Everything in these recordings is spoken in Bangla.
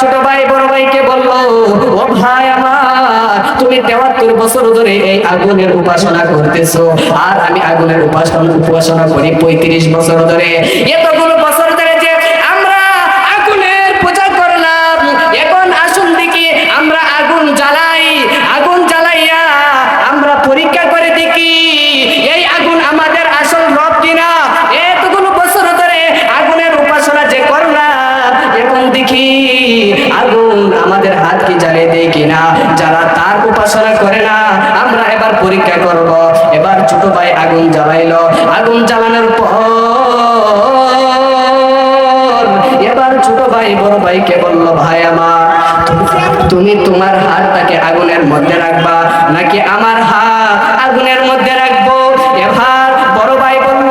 ছোট ভাই, বড় ভাইকে বলল, ও ভাই আমার, তুমি তেহাত্তর বছর ধরে এই আগুনের উপাসনা করতেছো। আর আমি আগুনের উপাসনা উপাসনা করি পঁয়ত্রিশ বছর ধরে। এতগুলো আগুন আমাদের হাত কি জ্বালিয়ে দেয় কিনা? যারা তার উপাসনা করে না, আমরা এবার পরীক্ষা করব। এবার ছোট ভাই আগুন জ্বালাইলো। আগুন জ্বালানোর পর এবার ছোট ভাই, বড় ভাইকে বলল, ভাই আমার, তুমি তোমার হাতটাকে আগুনের মধ্যে রাখবা, নাকি আমার হাত আগুনের মধ্যে রাখব? এবার বড় ভাই বলল,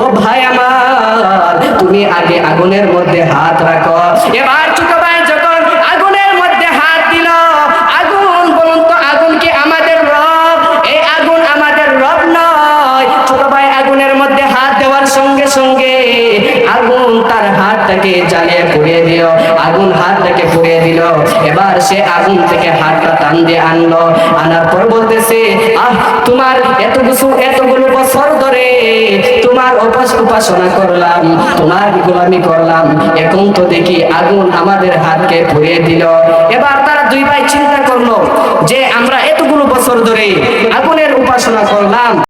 ও ভাই আমার, তুমি আগে আগুনের মধ্যে হাত রাখো। এবার হাতটাকে জ্বালিয়ে পুড়িয়ে দিল, আগুন হাতটাকে পুড়িয়ে দিল। এবার সে আগুন থেকে হাতটা টান দিয়ে আনলো, আনার পর বলতেছে, আহ, তোমার এত কিছু এতগুলো বছর ধরে তোমার উপাস উপাসনা করলাম, তোমার গোলামি করলাম। এখন তো দেখি আগুন আমাদের হাতকে পুড়িয়ে দিল। এবার তারা দুই ভাই চিন্তা করল যে, আমরা এতগুলো বছর ধরে আগুনের উপাসনা করলাম